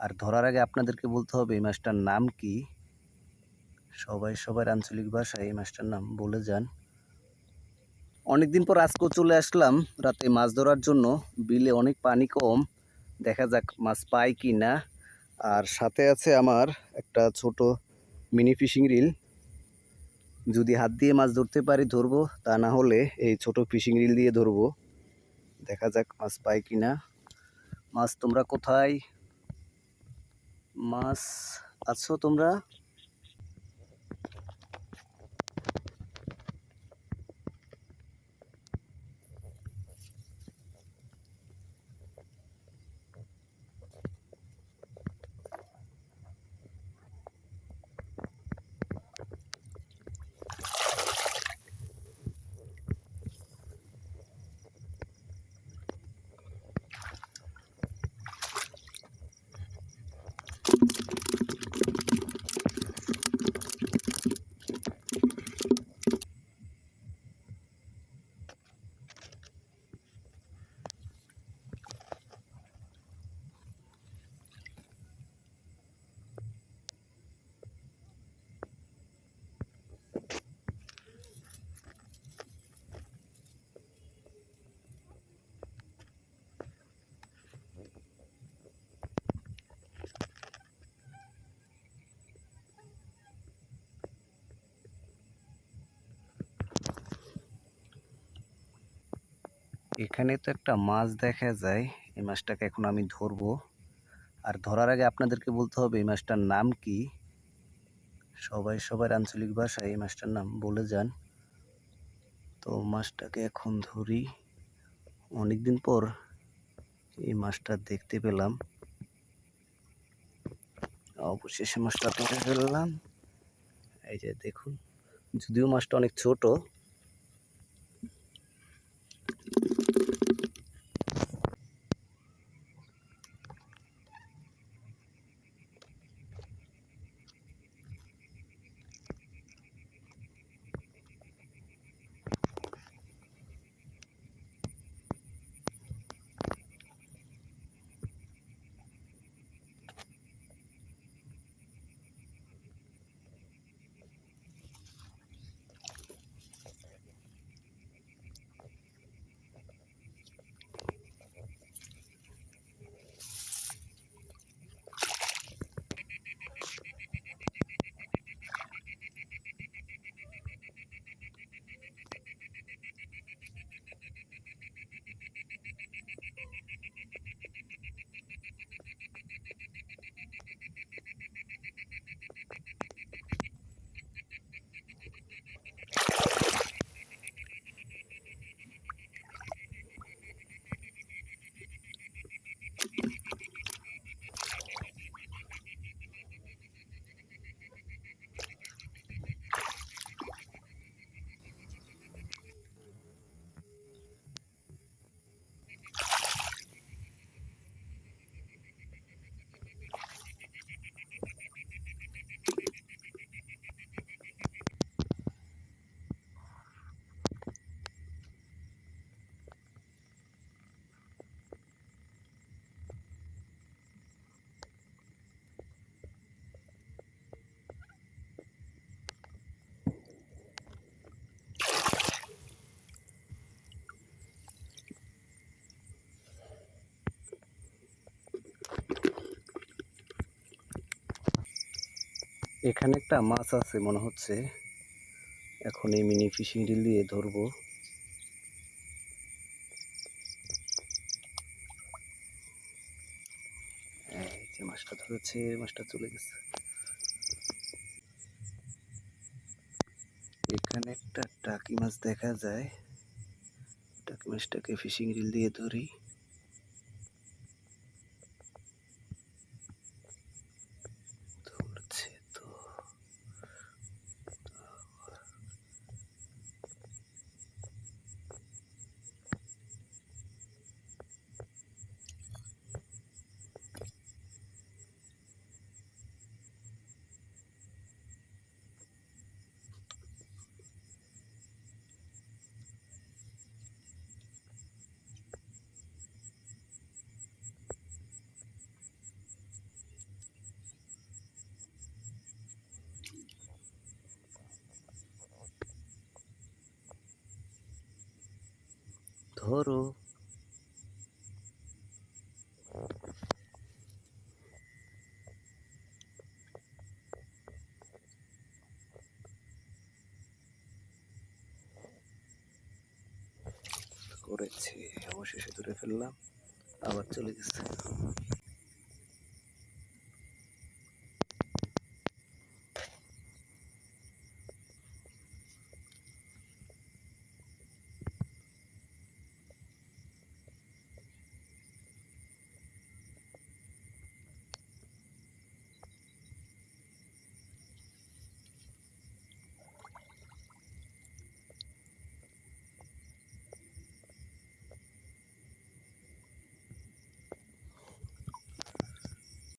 আর ধরার আগে আপনাদেরকে বলতে হবে, এই মাছটার নাম কি? সবাই সবার আঞ্চলিক ভাষায় এই মাছটার নাম বলে যান। অনেকদিন পর আজকেও চলে আসলাম, রাতে মাছ ধরার জন্য। বিলে অনেক পানি কম, দেখা যাক মাছ পাই কি না। আর সাথে আছে আমার একটা ছোট মিনি ফিশিং রিল। যদি হাত দিয়ে মাছ ধরতে পারি ধরবো, তা না হলে এই ছোট ফিশিং রিল দিয়ে ধরবো। দেখা যাক মাছ পাই কি না। মাছ তোমরা কোথায়? মাছ আছো তোমরা? এখানে তো একটা মাছ দেখা যায়। এই মাছটাকে এখন আমি ধরবো। আর ধরার আগে আপনাদেরকে বলতে হবে, এই মাছটার নাম কি? সবাই সবার আঞ্চলিক ভাষায় এই মাছটার নাম বলে যান। তো মাছটাকে এখন ধরি। অনেক দিন পর এই মাছটা দেখতে পেলাম। অবশেষে মাছটা ধরে ফেললাম। এই যে দেখুন, যদিও মাছটা অনেক ছোট এখানে একটা মাছ আছে, মনে হচ্ছে। এখন এই মিনি ফিশিং রিল দিয়ে ধরবো। যে মাছটা ধরেছে, মাছটা চলে গেছে। এখানে একটা টাকি মাছ দেখা যায়। টাকি মাছটাকে ফিশিং রিল দিয়ে ধরি। ধরো। করেছি অবশেষে ধরে ফেললাম আবার চলে গেছে।